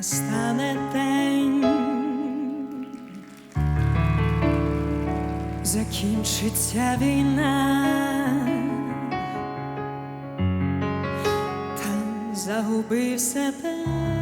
настане день, закінчиться війна, там загубився день.